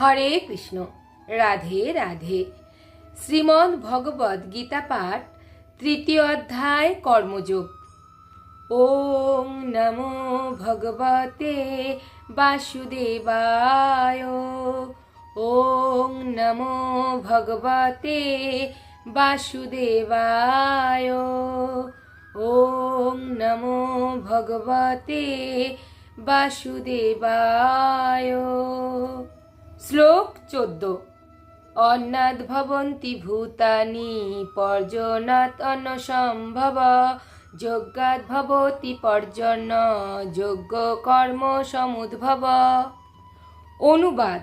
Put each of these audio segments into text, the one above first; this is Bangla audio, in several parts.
হরে কৃষ্ণ। রাধে রাধে। শ্রীমদ্ ভগবদ গীতা পাঠ, তৃতীয় অধ্যায়, কর্মযোগ। ওং নমো ভগবতে বাসুদেবায়। ওং নমো ভগবতে বাসুদেবায়। ওং নমো ভগবতে বাসুদেবায়। শ্লোক চোদ্দ। অন্নাদ ভবন্তি ভূতানি পর্যনাৎ অন্নসম্ভব। যজ্ঞাৎ ভবতি পর্জন্য, যজ্ঞ কর্ম সমুদ্ভব। অনুবাদ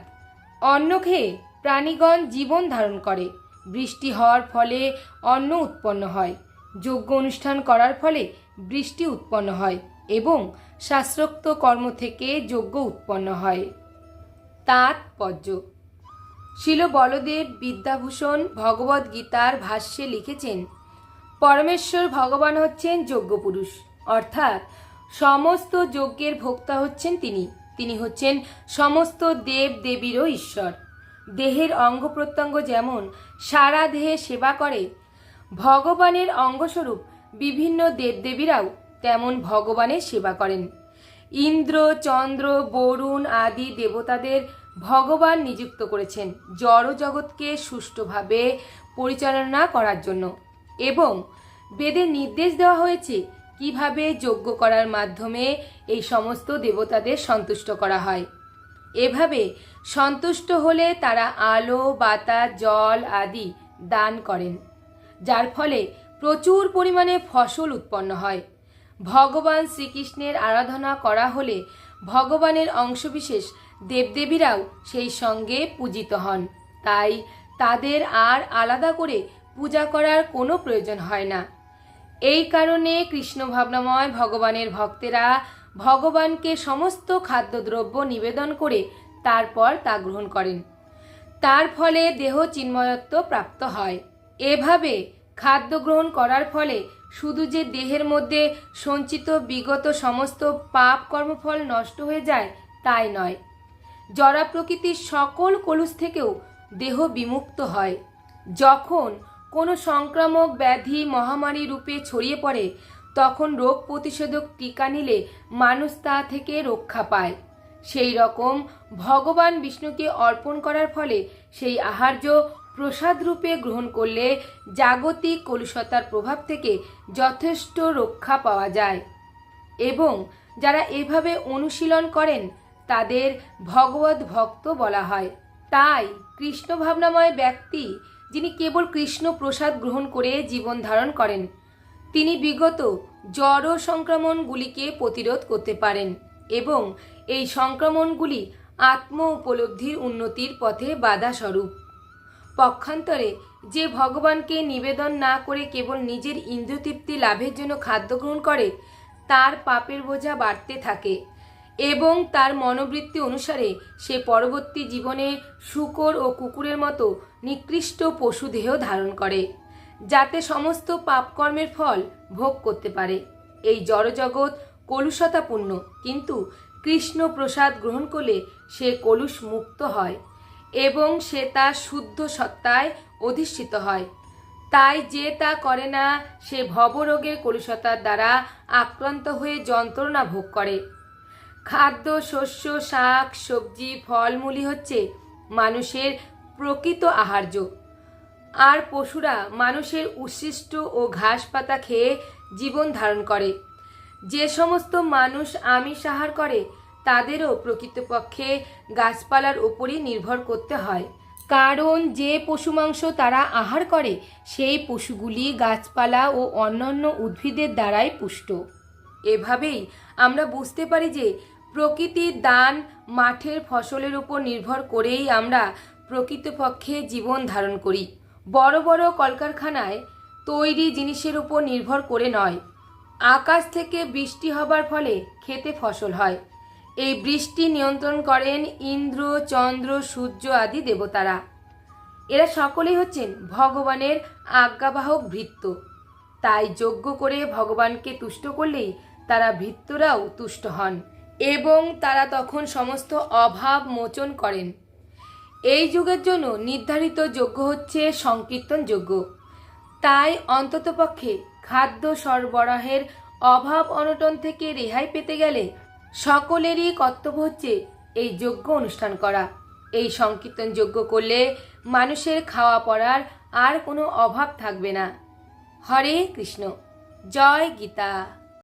অন্ন খেয়ে প্রাণীগণ জীবন ধারণ করে। বৃষ্টি হওয়ার ফলে অন্ন উৎপন্ন হয়। যজ্ঞ অনুষ্ঠান করার ফলে বৃষ্টি উৎপন্ন হয় এবং শাস্ত্রোক্ত কর্ম থেকে যজ্ঞ উৎপন্ন হয়। তাৎপর্য। শিল বলদেব বিদ্যাভূষণ ভগবদ গীতার ভাষ্যে লিখেছেন, পরমেশ্বর ভগবান হচ্ছেন যজ্ঞপুরুষ। অর্থাৎ সমস্ত যজ্ঞের ভোক্তা হচ্ছেন তিনি। তিনি হচ্ছেন সমস্ত দেব দেবীরও ঈশ্বর। দেহের অঙ্গ প্রত্যঙ্গ যেমন সারা দেহে সেবা করে, ভগবানের অঙ্গস্বরূপ বিভিন্ন দেবদেবীরাও তেমন ভগবানের সেবা করেন। ইন্দ্র, চন্দ্র, বরুণ আদি দেবতাদের ভগবান নিযুক্ত করেছেন জড় জগৎকে সুষ্ঠুভাবে পরিচালনা করার জন্য। এবং বেদের নির্দেশ দেওয়া হয়েছে কীভাবে যজ্ঞ করার মাধ্যমে এই সমস্ত দেবতাদের সন্তুষ্ট করা হয়। এভাবে সন্তুষ্ট হলে তারা আলো, বাতাস, জল আদি দান করেন, যার ফলে প্রচুর পরিমাণে ফসল উৎপন্ন হয়। ভগবান শ্রীকৃষ্ণের আরাধনা করা হলে ভগবানের অংশবিশেষ দেবদেবীরাও সেই সঙ্গে পূজিত হন। তাই তাদের আর আলাদা করে পূজা করার কোনো প্রয়োজন হয় না। এই কারণে কৃষ্ণ ভাবনাময় ভগবানের ভক্তেরা ভগবানকে সমস্ত খাদ্যদ্রব্য নিবেদন করে তারপর তা গ্রহণ করেন। তার ফলে দেহ চিন্ময়ত্ব প্রাপ্ত হয়। এভাবে খাদ্য গ্রহণ করার ফলে শুধু যে দেহের মধ্যে সঞ্চিত বিগত সমস্ত পাপ কর্মফল নষ্ট হয়ে যায়, তাই নয়। জরা প্রকৃতির সকল কলুষ থেকেও দেহ বিমুক্ত হয়। যখন কোনো সংক্রামক ব্যাধি মহামারী রূপে ছড়িয়ে পড়ে, তখন রোগ প্রতিষেধক টিকা নিলে মানুষ তা থেকে রক্ষা পায়। সেই রকম ভগবান বিষ্ণুকে অর্পণ করার ফলে সেই আহার্য প্রসাদ রূপে গ্রহণ করলে জাগতিক কলুষতার প্রভাব থেকে যথেষ্ট রক্ষা পাওয়া যায়। এবং যারা এভাবে অনুশীলন করেন, তাদের ভগবত ভক্ত বলা হয়। তাই কৃষ্ণ ভাবনাময় ব্যক্তি, যিনি কেবল কৃষ্ণ প্রসাদ গ্রহণ করে জীবন ধারণ করেন, তিনি বিগত জড় সংক্রমণগুলিকে প্রতিরোধ করতে পারেন এবং এই সংক্রমণগুলি আত্ম উপলব্ধির উন্নতির পথে বাধা স্বরূপ পক্ষান্তরে যে ভগবানকে নিবেদন না করে কেবল নিজের ইন্দ্রতৃপ্তি লাভের জন্য খাদ্য গ্রহণ করে, তার পাপের বোঝা বাড়তে থাকে এবং তার মনোবৃত্তি অনুসারে সে পরবর্তী জীবনে শুকর ও কুকুরের মতো নিকৃষ্ট পশুদেহ ধারণ করে, যাতে সমস্ত পাপকর্মের ফল ভোগ করতে পারে। এই জড়জগৎ কলুষতাপূর্ণ, কিন্তু কৃষ্ণ প্রসাদ গ্রহণ করলে সে কলুষ মুক্ত হয়। এবং সে তার শুদ্ধ সত্তায় অধিষ্ঠিত হয়। তাই যে তা করে না, সে ভবরোগের কলুষতার দ্বারা আক্রান্ত হয়ে যন্ত্রণা ভোগ করে। খাদ্য, শস্য, শাক, সবজি, ফলমূলই হচ্ছে মানুষের প্রকৃত আহার্য। আর পশুরা মানুষের উচ্ছিষ্ট ও ঘাস পাতা খেয়ে জীবন ধারণ করে। যে সমস্ত মানুষ আমিষ আহার করে তাদেরও প্রকৃতপক্ষে গাছপালার ওপরই নির্ভর করতে হয়। কারণ যে পশু মাংস তারা আহার করে, সেই পশুগুলি গাছপালা ও অন্যান্য উদ্ভিদের দ্বারাই পুষ্ট। এভাবেই আমরা বুঝতে পারি যে প্রকৃতির দান মাঠের ফসলের উপর নির্ভর করেই আমরা প্রকৃতপক্ষে জীবন ধারণ করি। বড় বড় কলকারখানায় তৈরি জিনিসের উপর নির্ভর করে নয়। আকাশ থেকে বৃষ্টি হবার ফলে খেতে ফসল হয়। এই বৃষ্টি নিয়ন্ত্রণ করেন ইন্দ্র, চন্দ্র, সূর্য আদি দেবতারা। এরা সকলেই হচ্ছেন ভগবানের আজ্ঞাবাহক ভৃত্য। তাই যজ্ঞ করে ভগবানকে তুষ্ট করলেই তারা ভৃত্যরাও তুষ্ট হন এবং তারা তখন সমস্ত অভাব মোচন করেন। এই যুগের জন্য নির্ধারিত যোগ্য হচ্ছে সংকীর্তন যোগ্য তাই অন্ততপক্ষে খাদ্য সরবরাহের অভাব অনটন থেকে রেহাই পেতে গেলে সকলেরই কর্তব্য হচ্ছে এই যজ্ঞ অনুষ্ঠান করা। এই সংকীর্তন যজ্ঞ করলে মানুষের খাওয়া পড়ার আর কোনো অভাব থাকবে না। হরে কৃষ্ণ। জয় গীতা।